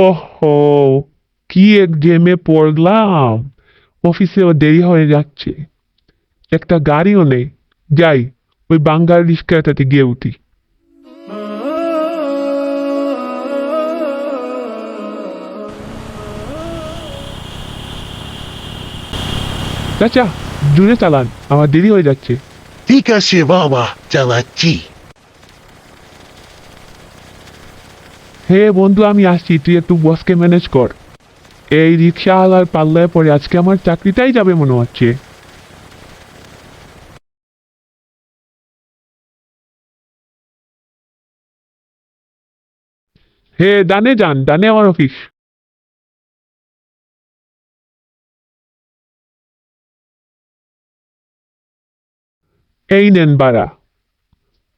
ওহো, কি এক গেমে পড়লাম। অফিসেও দেরি হয়ে যাচ্ছে। একটা গাড়িও নেই। যাই, ওই বাঙ্গাল রিক্সাটাতে গিয়ে উঠি। চাচা, জুড়ে চালান। আমার দেরি হয়ে যাচ্ছে। ঠিক আছে বাবা, চালাচ্ছি। হে বন্ধু, আমি আসছি। তুই একটু বসকে ম্যানেজ কর। এই রিক্সাওয়ালার পাল্লায় পরে আজকে আমার চাকরিটাই যাবে মনে হচ্ছে। হে, ডানে যান, ডানে আমার অফিস এই নেন বাড়া।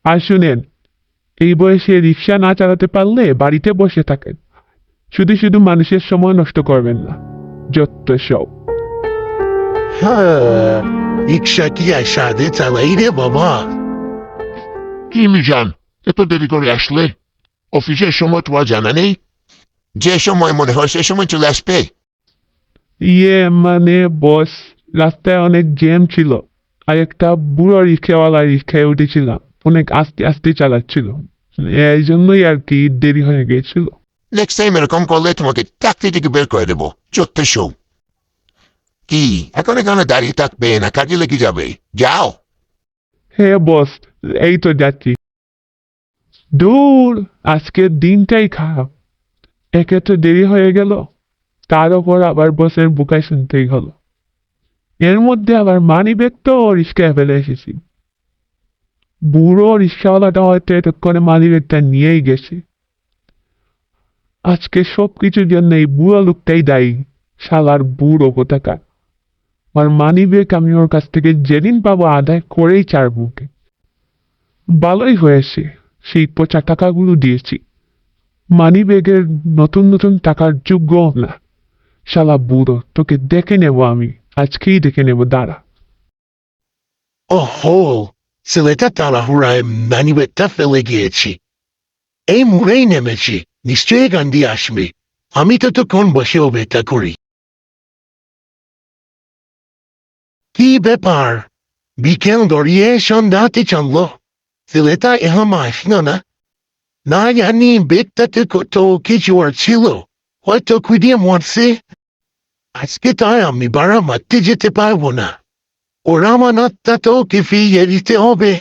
আর শুনেন এই বয়সে রিক্সা না চালাতে পারলে বাড়িতে বসে থাকেন। শুধু শুধু মানুষের সময় নষ্ট করবেন না। যত সব। হ্যাঁ রিক্সা কি আর সাদে চালাই রে বাবা? কি মিজান এত দেরি করে আসলে? অফিসের সময় তোমার জানা নেই? যে সময় মনে হয় সে সময় চলে আসবে। ইয়ে মানে বস রাস্তায় অনেক জ্যাম ছিল। আর একটা বুড়ো রিক্সাওয়ালা রিক্সায় উঠেছিলাম। অনেক আস্তে আস্তে চালাচ্ছিল। এই জন্যই আর কি দেরি হয়ে গিয়েছিল নেক্সট টাইম এরকম করলে তোমাকে চাকরি থেকে বের করে দেবো। চোদ্দ শো। কি? এখন এখানে দাঁড়িয়ে থাকবে না কাজে লেগে যাবে। যাও। হ্যাঁ বস এই তো যাচ্ছি। দূর আজকের দিনটাই খারাপ। একে তো দেরি হয়ে গেল। তার ওপর আবার বসের বুকায় শুনতেই হলো। এর মধ্যে আবার মানি ব্যাগ তো রিক্সায় ফেলে এসেছি। বুড়ো রিক্সাওয়ালাটা হয়তো এতক্ষণে ব্যাগটা নিয়েই গেছে। আজকে সব কিছুর জন্য এই বুড়ো লোকটাই দায়ী, শালার বুড়ো কোথাকার। আর মানি ব্যাগ আমি ওর কাছ থেকে যেদিন পাবো আদায় করেই ছাড়ব ওকে। ভালোই হয়েছে, সেই পচা টাকাগুলো দিয়েছি। মানি ব্যাগের নতুন নতুন টাকার যোগ্য না। শালা বুড়ো, তোকে দেখে নেব আমি, আজকেই দেখে নেব, দাঁড়া। ছেলেটা তাড়াহুড়ায় মানিবেটটা ফেলে গিয়েছি এই মুড়েই নেমেছি নিশ্চয়ই গান্ধী আসবে আমি তো তখন বসে অপেক্ষা করি কি ব্যাপার বিকেল গড়িয়ে সন্ধ্যাতে চলল ছেলেটা এখন আসলো না না জানি বেগটাতে কত কিছু আর ছিল হয়তো কুদিয়ে মরছে আজকে তাই আমি বাড়া মারতে যেতে পারব না ওরা আমানতটা তো ওকে ফিরিয়ে দিতে হবে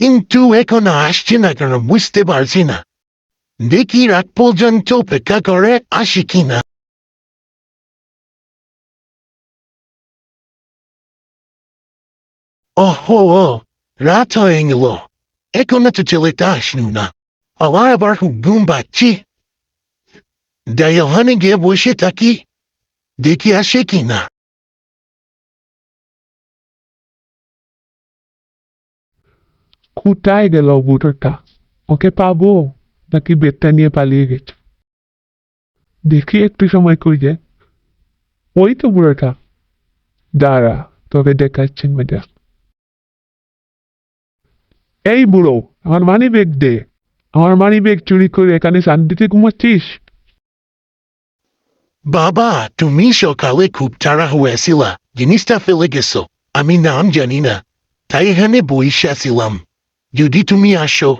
কিন্তু এখন আসছে না কেন বুঝতে পারছি না দেখি রাত পর্যন্ত অপেক্ষা করে আসে কিনা ওহো ও রাত হয়ে গেল এখন তো ছেলেটা আসলো না আবার আবার ঘুম পাচ্ছি ওখানে গিয়ে বসে থাকি দেখি আসে কিনা কোথায় গেল বুড়োটা ওকে পাবো নাকি বেডটা নিয়ে পালিয়ে গেছে? দেখি একটু সময় খুঁজে ওই তো বুড়োটা। দাঁড়া, তোকে দেখাচ্ছেন মেয়েটা এই বুড়ো, আমার মানি ব্যাগ দে। আমার মানি ব্যাগ চুরি করে এখানে শান্তিতে ঘুমাচ্ছিস? বাবা, তুমি সকালে খুব তাড়া হয়েছিল। জিনিসটা ফেলে গেছো। আমি নাম জানি না। তাই এখানে বইসে আছিলাম যদি তুমি আসো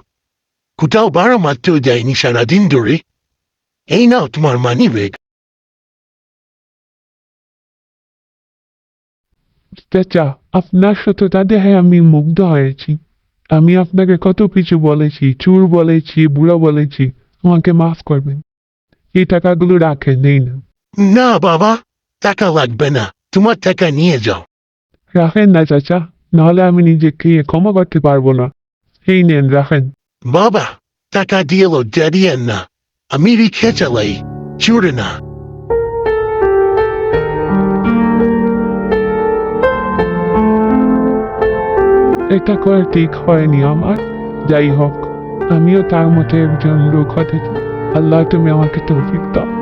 কোথাও বারো মাত্র যায়নি সারাদিন ধরে এই নাও তোমার মানি ব্যাগ চাচা আপনার সততা দেখে আমি মুগ্ধ হয়েছি আমি আপনাকে কত কিছু বলেছি চুর বলেছি বুড়ো বলেছি আমাকে মাফ করবেন এই টাকাগুলো রাখেন নেই না না বাবা টাকা লাগবে না তোমার টাকা নিয়ে যাও রাখেন না চাচা নাহলে আমি নিজেকে ক্ষমা করতে পারব না এই নেন রাখেন বাবা টাকা দিয়ে লো না আমি রিক্সা চালাই চুরে না এটা করা ঠিক হয়নি আমার যাই হোক আমিও তার মতো একজন লোক হতে আল্লাহ তুমি আমাকে তৌফিক দাও